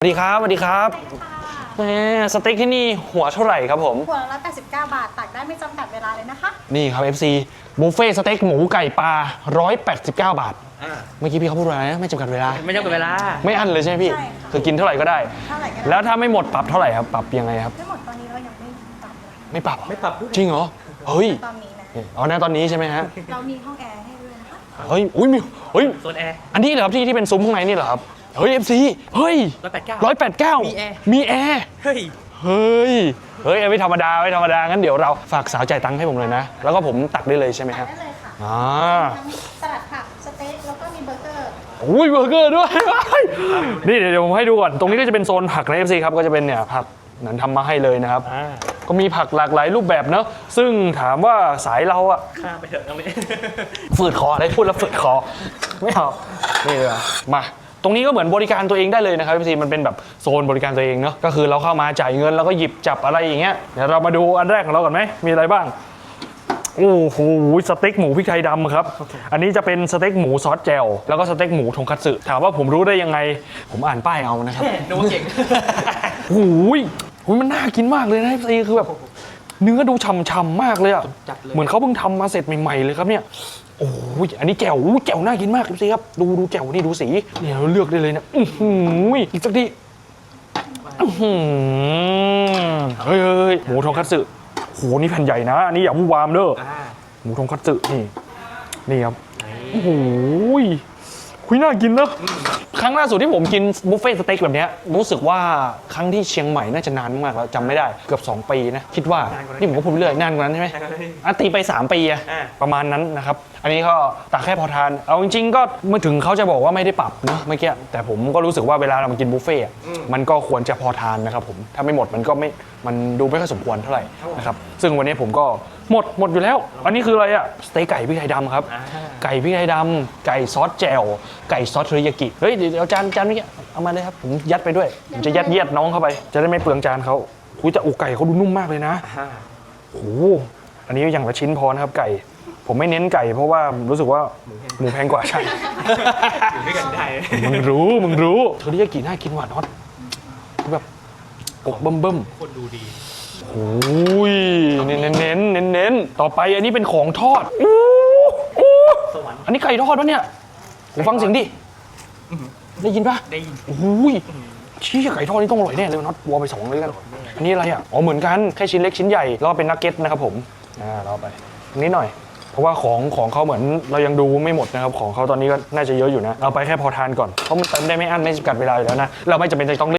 สวัสดีครับสวัสดีครับแหมสเต็กที่นี่หัวเท่าไหร่ครับผม หัวละ89 บาท ตักได้ไม่จำกัดเวลาเลยนะคะ นี่ครับ FC บุฟเฟ่ต์สเต็กหมูไก่ปลา189 บาทอ่าเมื่อกี้พี่เขาพูดว่าอะไรนะไม่จำกัดเวลา ไม่จำกัดเวลา ไม่อั้นเลยใช่ไหมพี่ ใช่ค่ะคือกินเท่าไหร่ก็ได้ เท่าไหร่ก็ได้ แล้วถ้าไม่หมดปรับเท่าไหร่ครับ ปรับยังไงครับ ทั้งหมดตอนนี้เรายังไม่ปรับเลยไม่ปรับเหรอไม่ปรับด้วย จริงเหรอ เฮ้ย ตอนนี้นะ อ๋อนะตอนนี้ใช่ไหมฮะ เรามีห้องแอร์ให้ด้วยนะคะ เฮ้ย อุ้ยมีเฮ้ย โซนแอร์ อันนี้เหรอครับที่ที่เป็นซุ้มข้างในนี่เหรอครับ เฮ้ย FC เฮ้ย189 189 มีแอร์ มีแอร์ เฮ้ย เฮ้ย เฮ้ยไม่ธรรมดาไม่ธรรมดา งั้นเดี๋ยวเราฝากสาวจ่ายตังค์ให้ผมเลยนะ แล้วก็ผมตักได้เลยใช่ไหมตัคกรับได้เลยค่ะอ่าทั้งสลัดผักสเต็กแล้วก็มีเบอร์เกอร์อุ้ยเบอร์เกอร์ด้วย นี่เดี๋ยวเดี๋ยวผมให้ดูก่อน ตรงนี้ก็จะเป็นโซนผักใน FC ครับ ก็จะเป็นเนี่ยผักนั้นทำมาให้เลยนะครับ อ่าก็ก็มีผักหลากหลายรูปแบบเนอะ ซึ่งถามว่าสายเราอะ ข้ามไปเถอะตรงนี้ฝืดคอได้พูดแล้วฝืดคอ ไม่เอานี่เลยอะมา ตรงนี้ก็เหมือนบริการตัวเองได้เลยนะครับพี่มันเป็นแบบโซนบริการตัวเองเนาะก็คือเราเข้ามาจ่ายเงินแล้วก็หยิบจับอะไรอย่างเงี้ยเดี๋ยวเรามาดูอันแรกของเราก่อนไหมมีอะไรบ้างโอ้โหสเต็กหมูพริกไทยดำครับ อันนี้จะเป็นสเต็กหมูซอสแจ่วแล้วก็สเต็กหมูทงคัตสึถามว่าผมรู้ได้ยังไง ผมอ่านป้ายเอานะครับนึกว่าเก่งโอ้ยโอ้ยมันน่ากินมากเลยนะซีคือแบบเนื้อดูฉ่ำๆมากเลยอะจัดเลยเหมือนเขาเพิ่งทำมาเสร็จใหม่ๆเลยครับเนี่ย โอ้ยอันนี้แจ่วอู้แจ่วน่ากินมากซีครับ ดูดูแจ่วนี่ดูสีเนี่ยเราเลือกได้เลยนะอื้อหืออีกสักทีอื้อหือเฮ้ยเฮ้ยเฮ้ยหมูทงคัตสึโหนี่แผ่นใหญ่นะอันนี้อย่าวู่วามเด้ออ่าหมูทงคัตสึนี่ นี่ครับโอ้โห ยคุยน่ากินเนอะครั้งล่าสุดที่ผมกินบุฟเฟ่ต์สเต็กแบบเนี้ยรู้สึกว่าครั้งที่เชียงใหม่น่าจะนานมากแล้วจำไม่ได้เกือบ 2 ปีนะ คิดว่านี่ผมก็พูดไปเรื่อยนานกว่านั้นใช่ไหมใช่ครับอะตีไป 3 ปีอะอ่า ประมาณนั้นนะครับ อันนี้ก็ตักแค่พอทาน เอาจริงๆก็เมื่อถึงเขาจะบอกว่าไม่ได้ปรับเนอะเมื่อกี้แต่ผมก็รู้สึกว่าเวลาเรามากินบุฟเฟ่ต์อะมันก็ควรจะพอทานนะครับผมถ้าไม่หมดมันก็ไม่มันดูไม่ค่อยสมควรเท่าไหร่นะครับซึ่งวันนี้ผมก็ หมดหมดอยู่แล้ว อันนี้คืออะไรอะสเต็กไก่พริกไทยดำครับอ่าไก่พริกไทยดำไก่ซอสแจ่วไก่ซอสเทริยากิเฮ้ยเดี๋ยวเอาจานจานเมื่อกี้เอามาเลยครับผมยัดไปด้วยผมจะยัดเยียดน้องเข้าไป จะได้ไม่เปลืองจานเขาคุยแต่อกไก่เขาดูนุ่มมากเลยนะอ่าโอ้โหอันนี้อย่างละชิ้นพอนะครับไก่ ผมไม่เน้นไก่ เพราะว่ารู้สึกว่าหมูแพงกว่าใช่อยู่ด้วยกันได้มึงรู้มึงรู้เทริยากิน่ากินหวานน็อตคือแบบอกเบิ่มเบิ่มคนดูดีๆ โอ้ยเน้นเน้นเน้นเน้นเน้นต่อไปอันนี้เป็นของทอดอู้อู้สวรรค์อันนี้ไก่ทอดปะเนี่ยผมฟังเสียงดิได้ยินปะได้ยินโอ้ยชี้ไก่ทอดนี่ต้องอร่อยแน่เลยน็อตวัวไปสองเลยกันอันนี้อะไรอะอ๋อเหมือนกันแค่ชิ้นเล็กชิ้นใหญ่แล้วก็เป็นนักเก็ตนะครับผมอ่าเราเอาไปนิดหน่อยเพราะว่าของของเขาเหมือนเรายังดูไม่หมดนะครับของเขาตอนนี้ก็น่าจะเยอะอยู่นะเอาไปแค่พอทานก่อนเพราะมันเติมได้ไม่อั้นไม่จำกัดเวลาอยู่แล้วนะเราไม่จำเป็นจะต้อง